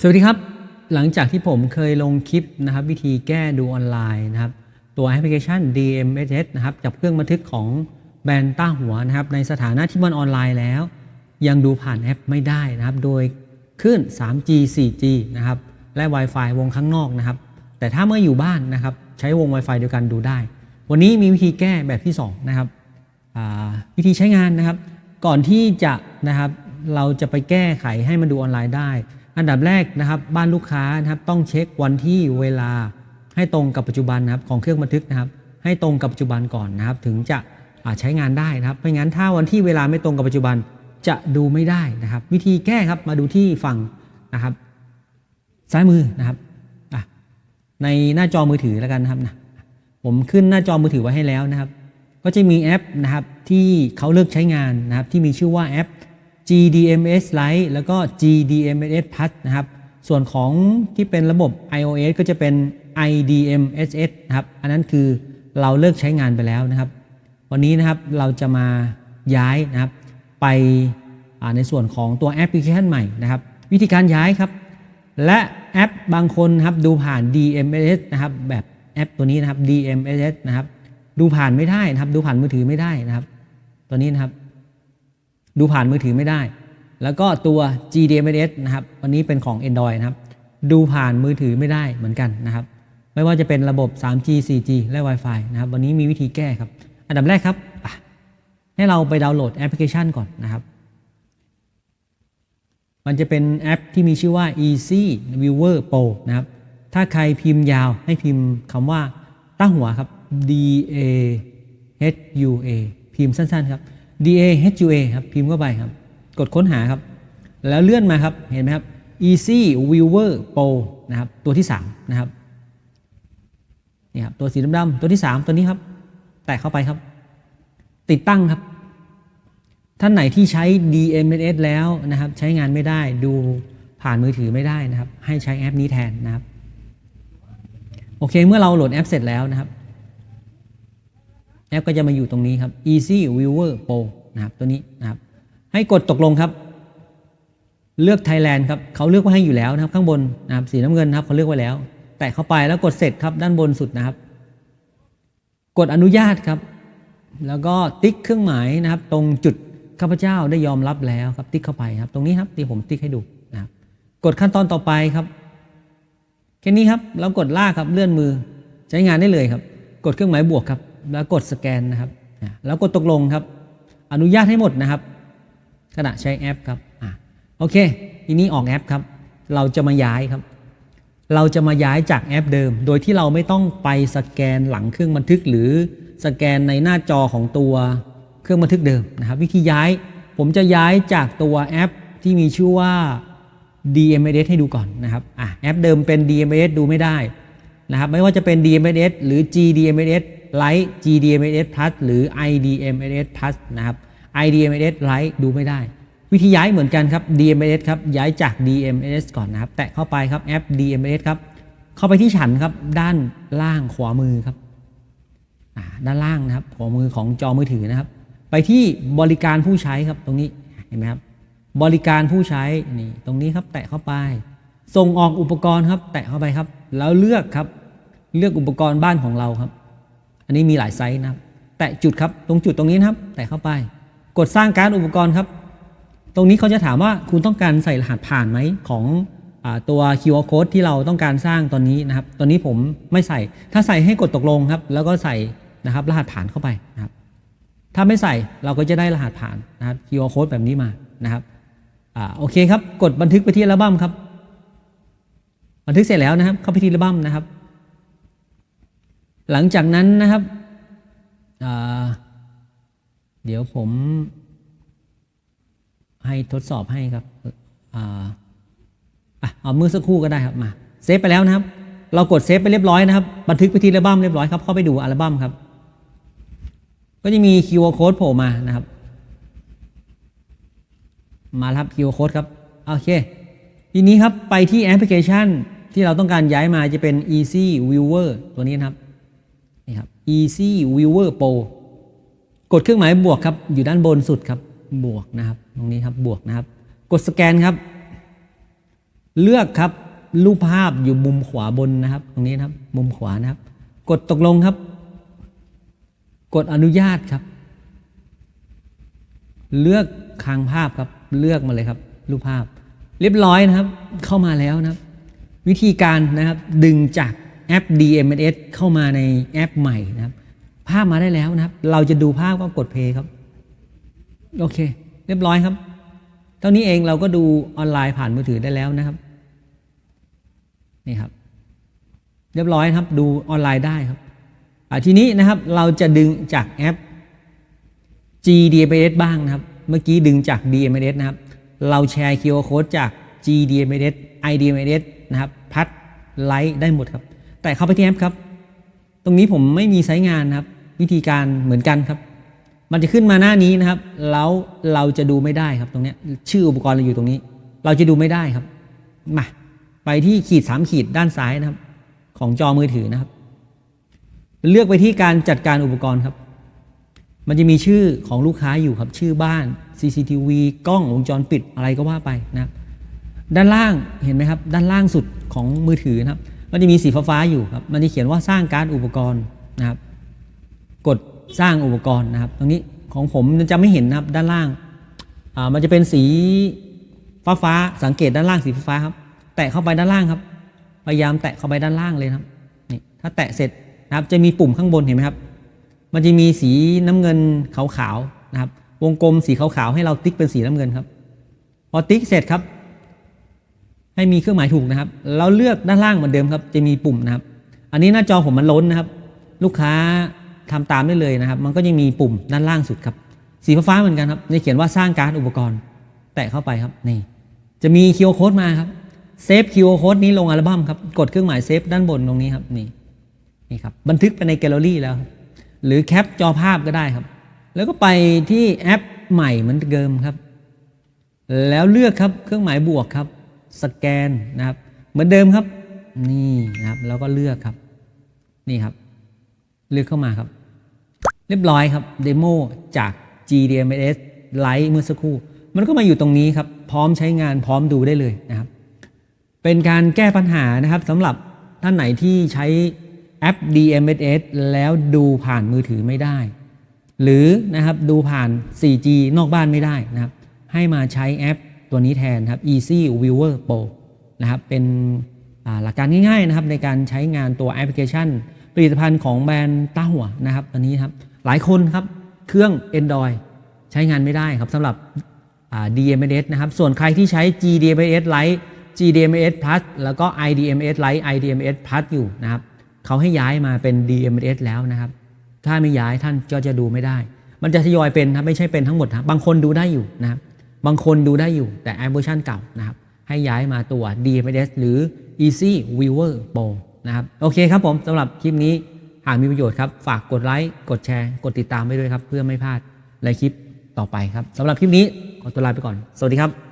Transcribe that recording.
สวัสดีครับ หลังจากที่ผมเคยลงคลิปนะครับ วิธีแก้ดูออนไลน์นะครับ ตัวแอปพลิเคชัน DMSS นะครับจับเครื่องบันทึกของแบรนด์ต้าหัวนะครับ ในสถานะที่มันออนไลน์แล้ว ยังดูผ่านแอปไม่ได้นะครับ โดยคลื่น 3G 4G นะครับ และ Wi-Fi วงข้างนอกนะครับ แต่ถ้าเมื่ออยู่บ้านนะครับ ใช้วง Wi-Fi เดียวกันดูได้ วันนี้มีวิธีแก้แบบที่ 2 นะครับวิธีใช้งานนะครับ ก่อนที่จะนะครับเราจะไปแก้ไขให้มันดูออนไลน์ได้ อันดับแรกนะครับบ้านลูกค้านะครับต้องเช็ควันที่เวลาให้ตรงกับปัจจุบันนะครับของเครื่องบันทึกนะครับ ให้ตรงกับปัจจุบันก่อนนะครับ ถึงจะใช้งานได้นะครับไม่งั้นถ้าวันที่เวลาไม่ตรงกับปัจจุบันจะดูไม่ได้นะครับ วิธีแก้ครับมาดูที่ฝั่งนะครับ ซ้ายมือนะครับในหน้าจอมือถือแล้วกันนะครับนะผมขึ้นหน้าจอมือถือไว้ให้แล้วนะครับ ก็จะมีแอปนะครับที่เขาเลิกใช้งานนะครับที่มีชื่อว่าแอป GDMS Lite แล้วก็ GDMS Plus นะครับ ส่วนของที่เป็นระบบ iOS ก็จะเป็น IDMSS นะครับ อันนั้นคือเราเลิกใช้งานไปแล้วนะครับ วันนี้นะครับเราจะมาย้ายนะครับ ไปในส่วนของตัวแอปพลิเคชันใหม่นะครับ วิธีการย้ายครับ และแอปบางคนครับดูผ่าน DMS นะครับ แบบแอปตัวนี้นะครับ DMS นะครับ ดูผ่านไม่ได้นะครับ ดูผ่านมือถือไม่ได้นะครับ ตัวนี้นะครับ ดูผ่านมือถือไม่ได้ แล้วก็ตัว GDMS นะครับวันนี้เป็นของ Android นะครับ ดูผ่านมือถือไม่ได้เหมือนกันนะครับ ไม่ว่าจะเป็นระบบ 3G 4G และ Wi-Fi นะครับ วันนี้มีวิธีแก้ครับ อันดับแรกครับให้เราไปดาวน์โหลดแอปพลิเคชันก่อนนะครับ มันจะเป็นแอปที่มีชื่อว่า Easy Viewer Pro นะครับ ถ้าใครพิมพ์ยาวให้พิมพ์คำว่าตั้งหัวครับ D A H U A พิมพ์สั้นๆครับ D A H U A ครับพิมพ์เข้าไปครับ กดค้นหาครับ แล้วเลื่อนมาครับเห็นไหมครับ Easy Viewer Pro นะครับตัวที่3นะครับนี่ครับตัวสีดำๆตัวที่ 3 ตัวนี้ครับ แตะเข้าไปครับ ติดตั้งครับ ท่านไหนที่ใช้ DMS แล้วนะครับ ใช้งานไม่ได้ดูผ่านมือถือไม่ได้นะครับ ให้ใช้แอปนี้แทนนะครับ โอเคเมื่อเราโหลดแอปเสร็จแล้วนะครับ แอปก็จะมาอยู่ตรงนี้ครับ Easy Viewer Pro นะครับตัวนี้นะครับให้กดตกลงครับ เลือก Thailand ครับเขาเลือกไว้ให้อยู่แล้วนะครับ ข้างบนนะครับสีน้ำเงินนะครับเขาเลือกไว้แล้ว แตะเข้าไปแล้วกดเสร็จครับด้านบนสุดนะครับ กดอนุญาตครับ แล้วก็ติ๊กเครื่องหมายนะครับ ตรงจุดข้าพเจ้าได้ยอมรับแล้วครับ ติ๊กเข้าไปครับ ตรงนี้ครับที่ผมติ๊กให้ดูนะครับ กดขั้นตอนต่อไปครับแค่นี้ครับแล้วกดลากครับเลื่อนมือใช้งานได้เลยครับ กดเครื่องหมายบวกครับ แล้วกดสแกนนะครับอะแล้วกดตกลงครับ อนุญาตให้หมดนะครับ ขณะใช้แอปครับอะโอเค ทีนี้ออกแอปครับ เราจะมาย้ายครับ เราจะมาย้ายจากแอปเดิม โดยที่เราไม่ต้องไปสแกนหลังเครื่องบันทึก หรือสแกนในหน้าจอของตัวเครื่องบันทึกเดิมนะครับ วิธีย้าย ผมจะย้ายจากตัวแอปที่มีชื่อว่า DMS ให้ดูก่อนนะครับอะแอปเดิมเป็น DMS ดูไม่ได้นะครับ ไม่ว่าจะเป็น DMS หรือ GDMS Lite GDMS Plus หรือ IDMS Plus นะครับ IDMS Lite ดูไม่ได้ วิธีย้ายเหมือนกันครับ DMS ครับย้ายจาก DMS ก่อนนะครับ แตะเข้าไปครับแอป DMS ครับเข้าไปที่ฉันครับด้านล่างขวามือครับด้านล่างนะครับขวามือของจอมือถือนะครับ ไปที่บริการผู้ใช้ครับตรงนี้เห็นไหมครับบริการผู้ใช้นี่ตรงนี้ครับ แตะเข้าไป ส่งออกอุปกรณ์ครับ แตะเข้าไปครับ แล้วเลือกครับ เลือกอุปกรณ์บ้านของเราครับ อันนี้มีหลายไซส์นะครับ แตะจุดครับตรงจุดตรงนี้นะครับ แตะเข้าไป กดสร้างการดอุปกรณ์ครับ ตรงนี้เขาจะถามว่าคุณต้องการใส่รหัสผ่านไหมของอตัว QR code ที่เราต้องการสร้างตอนนี้นะครับ ตอนนี้ผมไม่ใส่ ถ้าใส่ให้กดตกลงครับ แล้วก็ใส่นะครับ รหัสผ่านเข้าไปนะครับ ถ้าไม่ใส่เราก็จะได้รหัสผ่านนะครับ QR code แบบนี้มานะครับอ่าโอเคครับ กดบันทึกไปที่อัลบั้มครับ บันทึกเสร็จแล้วนะครับ เข้าไปที่อัลบั้มนะครับ หลังจากนั้นนะครับ เดี๋ยวผมให้ทดสอบให้ครับอ่าเอามือสักครู่ก็ได้ครับมาเซฟไปแล้วนะครับ เรากดเซฟไปเรียบร้อยนะครับ บันทึกไปที่อัลบั้มเรียบร้อยครับเข้าไปดูอัลบั้มครับ ก็จะมี QR code โผล่มานะครับ มาครับ QR code ครับโอเค ทีนี้ครับไปที่แอปพลิเคชันที่เราต้องการย้ายมาจะเป็น Easy Viewer ตัวนี้นะครับ นี่ครับ Easy Viewer Pro กดเครื่องหมายบวกครับ อยู่ด้านบนสุดครับ บวกนะครับ ตรงนี้ครับ บวกนะครับ กดสแกนครับ เลือกครับ รูปภาพอยู่มุมขวาบนนะครับ ตรงนี้นะครับ มุมขวานะครับ กดตกลงครับ กดอนุญาตครับ เลือกคางภาพครับ เลือกมาเลยครับ รูปภาพ เรียบร้อยนะครับ เข้ามาแล้วนะครับ วิธีการนะครับ ดึงจาก แอป DMS เข้ามาในแอปใหม่นะครับ ภาพมาได้แล้วนะครับ เราจะดูภาพก็กดเพย์ครับ โอเค เรียบร้อยครับ เท่านี้เองเราก็ดูออนไลน์ผ่านมือถือได้แล้วนะครับ นี่ครับ เรียบร้อยครับ ดูออนไลน์ได้ครับทีนี้นะครับเราจะดึงจากแอป GDMS บ้างนะครับ เมื่อกี้ดึงจาก DMS นะครับ เราแชร์ QR Code จาก GDMS IDMS นะครับ พัดไลค์ได้หมดครับ แต่เข้าไปที่แอปครับ ตรงนี้ผมไม่มีไซต์งานครับ วิธีการเหมือนกันครับ มันจะขึ้นมาหน้านี้นะครับ แล้วเราจะดูไม่ได้ครับตรงนี้ชื่ออุปกรณ์เราอยู่ตรงนี้ เราจะดูไม่ได้ครับ มา ไปที่ขีดสามขีดด้านซ้ายนะครับ ของจอมือถือนะครับ เลือกไปที่การจัดการอุปกรณ์ครับ มันจะมีชื่อของลูกค้าอยู่ครับ ชื่อบ้าน CCTV กล้องวงจรปิดอะไรก็ว่าไปนะครับ ด้านล่างเห็นไหมครับ ด้านล่างสุดของมือถือนะครับ มันจะมีสีฟ้าๆอยู่ครับ มันจะเขียนว่าสร้างการอุปกรณ์นะครับ กดสร้างอุปกรณ์นะครับ ตรงนี้ของผมจะไม่เห็นนะครับ ด้านล่าง อ่า มันจะเป็นสีฟ้าฟ้าๆสังเกตด้านล่างสีฟ้าครับ แตะเข้าไปด้านล่างครับ พยายามแตะเข้าไปด้านล่างเลยนะครับ นี่ ถ้าแตะเสร็จนะครับ จะมีปุ่มข้างบนเห็นไหมครับ มันจะมีสีน้ำเงินขาวๆนะครับ วงกลมสีขาวๆให้เราติ๊กเป็นสีน้ำเงินครับ พอติ๊กเสร็จครับ ให้มีเครื่องหมายถูกนะครับ เราเลือกด้านล่างเหมือนเดิมครับ จะมีปุ่มนะครับ อันนี้หน้าจอผมมันล้นนะครับ ลูกค้าทำตามได้เลยนะครับ มันก็จะมีปุ่มด้านล่างสุดครับ สีฟ้าๆเหมือนกันครับจะเขียนว่าสร้างการ์ดอุปกรณ์ แตะเข้าไปครับนี่ จะมีคิวโค้ดมาครับเซฟคิวโค้ดนี้ลงอัลบั้มครับ กดเครื่องหมายเซฟด้านบนตรงนี้ครับนี่นี่ครับบันทึกไปในแกลเลอรี่แล้ว หรือแคปจอภาพก็ได้ครับ แล้วก็ไปที่แอปใหม่เหมือนเดิมครับ แล้วเลือกครับเครื่องหมายบวกครับ สแกนนะครับ เหมือนเดิมครับ นี่นะครับ แล้วก็เลือกครับ นี่ครับ เลือกเข้ามาครับ เรียบร้อยครับเดโมจาก GDMS Lite เมื่อสักครู่ มันก็มาอยู่ตรงนี้ครับ พร้อมใช้งานพร้อมดูได้เลยนะครับ เป็นการแก้ปัญหานะครับสำหรับท่านไหนที่ใช้แอป DMS แล้วดูผ่านมือถือไม่ได้ หรือนะครับดูผ่าน 4G นอกบ้านไม่ได้นะครับ ให้มาใช้แอป ตัวนี้แทนครับ Easy Viewer Pro นะครับเป็นหลักการง่ายๆนะครับในการใช้งานตัวแอปพลิเคชัน ผลิตภัณฑ์ของแบรนด์ต้าหัวนะครับตัวนี้ครับหลายคนครับเครื่อง Android ใช้งานไม่ได้ครับสำหรับ DMS นะครับส่วนใครที่ใช้ GDMS Lite GDMS Plus แล้วก็ IDMS Lite IDMS Plus อยู่นะครับเขาให้ย้ายมาเป็น DMS แล้วนะครับ ถ้าไม่ย้ายท่านก็จะดูไม่ได้ มันจะทยอยเป็นครับไม่ใช่เป็นทั้งหมดนะบางคนดูได้อยู่นะครับ บางคนดูได้อยู่แต่แอปเวอร์ชันเก่านะครับให้ย้ายมาตัว DMS หรือ Easy Viewer Pro นะครับโอเคครับผมสำหรับคลิปนี้หากมีประโยชน์ครับ ฝากกดไลค์ กดแชร์ กดติดตามไปด้วยครับ เพื่อไม่พลาดในคลิปต่อไปครับสำหรับคลิปนี้ขอตัวลาไปก่อน สวัสดีครับ